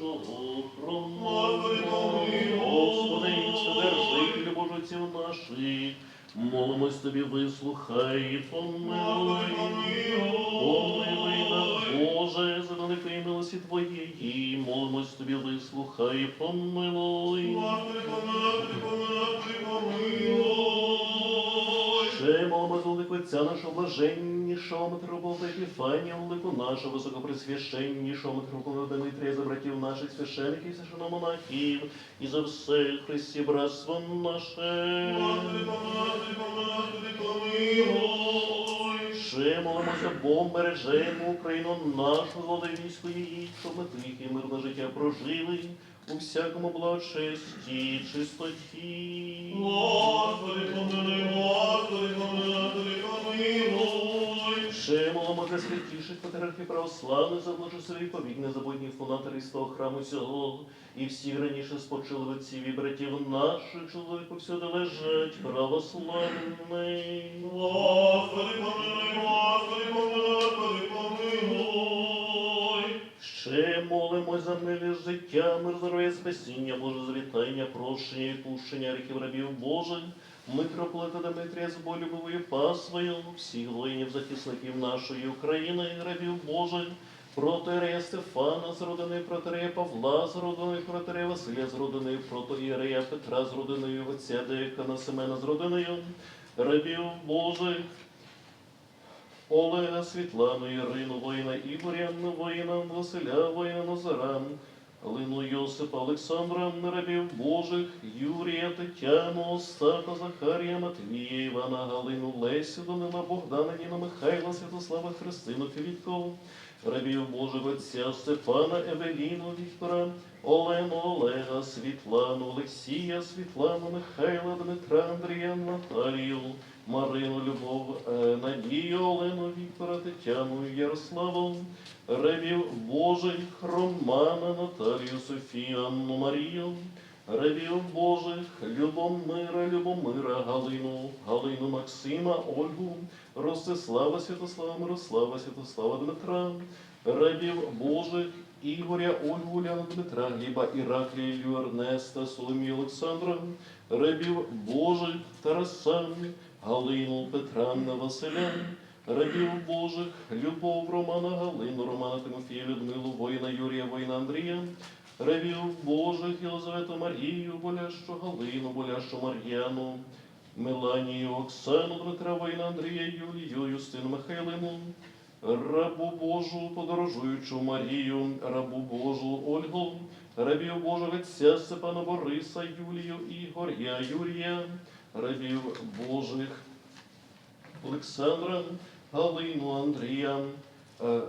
нашого хрому. Господи. Господи, Вседержителю наших, молимось тобі, вислухай, і помилуй. Помилуй нас, Боже, за великої милості Твоєї, молимось тобі, вислухай, і помилуй. Ще молимо за велику Отця нашого блаженнішого митрополита Епіфанія, велику нашого високопресвященнішого митрополита Дмитрія, за братів наших священиків, священомонахів, і за все Христі братство наше. Ще молимося Богом, бережемо Україну нашу, влади її, щоб ми тихе мирне життя прожили у всякому благочесті, чистоті. Господи, Молимо патріархів православних, за благослові повік забудніх фунаторів з того храму цього, і всі раніше спочили отців і братів наших, чоловік повсюди лежать православний. Господи, помилуй, Господи, помилуй, помилуй. Ще молимось за милі життя, мир, здоров'я, спасіння, Боже завітання, прощення і пущення гріхів рабів Божих, митрополита Дмитрія з болюбовою пасвою, всіх воїнів захисників нашої України, рабів Божих, протирея Стефана з родини протирея Павла, з родини протирея Василя, з родини протоірея Петра, з родиною отця Деякана Семена, з родиною рабів Божих, Олега, Світлану, Ірину, воїна Ігоря, воїна Василя, воїна Назара, Галину Йосипа, Олександра, рабів Божих, Юрія, Тетяну, Остапа, Захарія, Матвія, Івана, Галину, Лесю, Данила, Богдана, Ніна, Михайла, Святослава, Христину, Філіпков, рабів Божих Отця, Степана, Евеліну, Віктора, Олену, Олега, Світлану, Олексія, Світлану, Михайла, Дмитра, Андрія, Наталію, Марину, Любов, Надію, Олену, Віктора, Тетяну, Ярославу, Ревів Божих, Романа, Наталію, Софію, Анну Марію, Ревів Божих, Любомира, Любомира, Галину, Галину Максима, Ольгу, Ростислава, Святослава, Мирослава, Святослава, Дмитра, Ревів Божих, Ігоря, Ольгу, Уляну, Дмитра, Гліба, Іраклія, Ілью, Ернеста, Соломію, Олександра, Рабів Божих, Тараса, Галину, Петра, Василя, рабів Божих, Любов, Романа, Галину, Романа, Тимофія, Людмилу, воїна Юрія, воїна Андрія, рабів Божих, Єлизавету Марію, Болящу Галину, Болящу Мар'яну, Меланію, Оксану, Дмитра, воїна Андрія, Юлію, Юстину, Михайлину, рабу Божу, подорожуючу Марію, рабу Божу Ольгу, рабів Божого Отця Степана Бориса, Юлію, Ігоря, Юрія, рабів Божих Олександра, Галину, Андрія, е,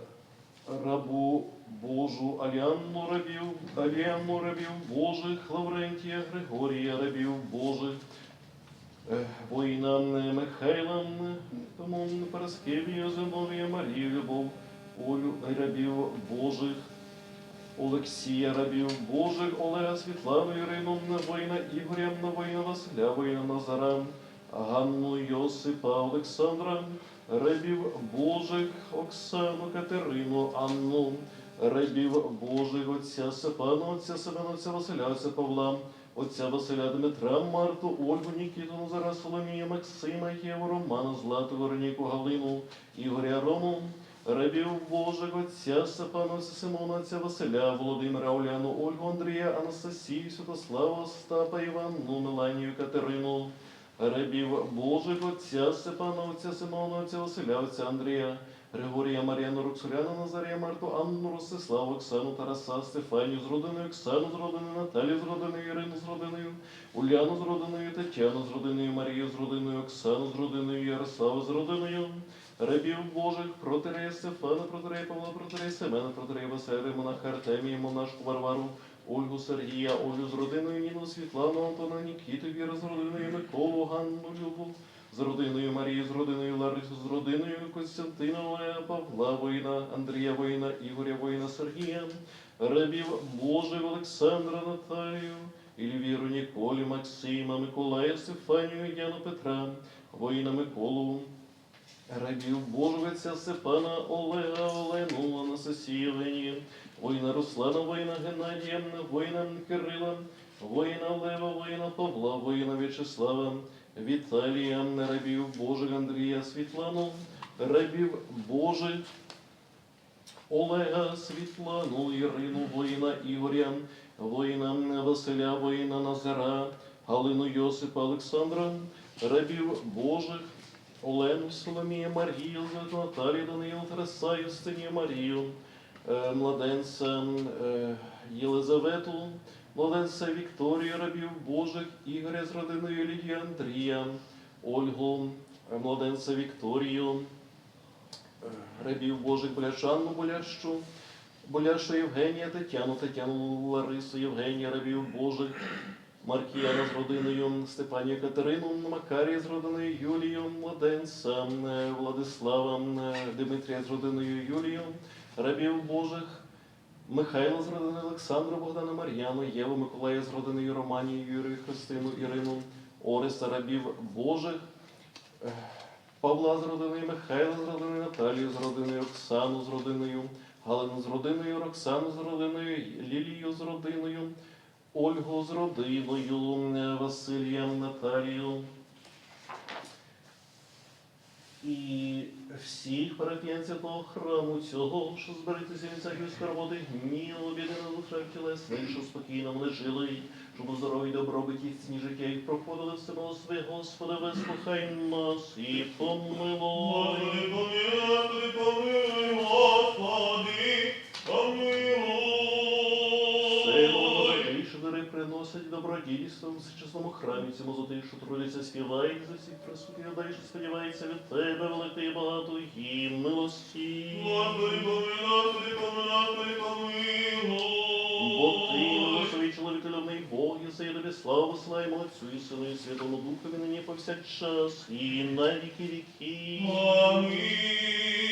рабу Божу Аліанну рабів, Аліанну рабів Божих, Лаврентія, Григорія, рабів Божих, е, воїна Михайла, тому Параскевія, Зиновія, Марію, Любов, Олю, рабів Божих, Олексія, рабів Божих, Олега, Світлану, Ірину, воїна Ігоря, воїна Василя, воїна Назара, Ганну, Йосипа, Олександра, рабів Божих, Оксану, Катерину, Анну, рабів Божих, отця Степана, отця Семена, отця Василя, отця Павла, отця Василя Дмитра, Марту, Ольгу, Нікіту, Назара, Соломія, Максима, Єву, Романа, Злату, Вероніку, Галину, Ігоря, Рому, рабів Божих, отця Степана, отця Симона, отця Василя, Володимира, Оляну, Ольгу, Андрія, Анастасію, Святослава, Остапа, Іванну, Меланію, Катерину, рабів Божих, отця Степана, отця Симона, отця Василя, отця Андрія, Григорія, Мар'яну, Роксоляна, Назарія, Марту, Анну, Ростиславу, Оксану, Тараса, Стефанію з родиною, Оксану з родиною, Наталію з родиною, Ірину з родиною, Уляну з родиною, Тетяну з родиною, Марію з родиною, Оксану з родиною, Ярославу з родиною, рабів Божих, протирея Стефана, протирея Павла, протирея Семена, протирея Василя, Монаха Артемія, монашку Варвару, Ольгу Сергія, Олю з родиною, Ніну, Світлану, Антона, Нікіту, Віру з родиною, Миколу, Ганну, Любу, з родиною Марії, з родиною Ларису, з родиною Костянтина, Павла, воїна, Андрія, воїна, Ігоря, воїна, Сергія, рабів Божих, Олександра, Наталію, Ільвіру, Ніколі, Максима, Миколая, Стефанію, Яну, Петра, воїна Миколу, рабів Божого, Отця Степана, Олега, Олену, Євгенії, воїна Руслана, воїна Геннадія, воїна Кирила, воїна Лева, воїна Павла, воїна В'ячеслава, Віталія, рабів Божих Андрія, Світлану, рабів Божих, Олега, Світлану, Ірину, воїна Ігоря, воїна Василя, воїна Назара, Галину Йосипа, Олександра, рабів Божих, Олену, Соломія, Марію, Звету, Наталію, Даниїл, Тараса, Юстинію, Марію, е, младенця е, Єлизавету, младенця Вікторію, рабів Божих, Ігоря з родиною Лідії Андрія, Ольгу, младенця Вікторію, рабів Божих Боляшанну Болящу, Боляшу Євгенія, Тетяну, Тетяну Ларису, Євгенія, рабів Божих, Маркіяна з родиною, Степанію Катерину, Макарія з родиною Юлію, Младенця, Владислава, Дмитрія з родиною Юлію, рабів Божих, Михайла з родиною Олександру, Богдана Мар'яну, Єву, Миколая з родиною Романію, Юрію, Христину, Ірину, Ориста, рабів Божих, е, Павла з родиною, Михайла з родиною, Наталію з родиною, Оксану з родиною, Галину з родиною, Роксану з родиною, Лілію з родиною, Ольгу з родиною, е, Василія, Наталію. І всіх парафіянців того храму цього, що зберегтися від всякої скорботи, гніву, біди на душах тілесних, що спокійно вони жили, щоб у здоров'ї добробиті ціні життя їх проходили все милостиві, Господи, вислухай нас і помилуй. Помилуй, помилуй, Господи, помилуй. Дари приносить добродійство в всечасному храмі цьому за тих, що трудяться, співають за всіх присутніх, дай, що сподівається від тебе, милості. Помилуй, Господи, помилуй, Бо ти, милосовий чоловіколюбний Бог, і тобі славу славимо Отцю і Сину і Святому Духові нині повсякчас і на віки віки. Амінь.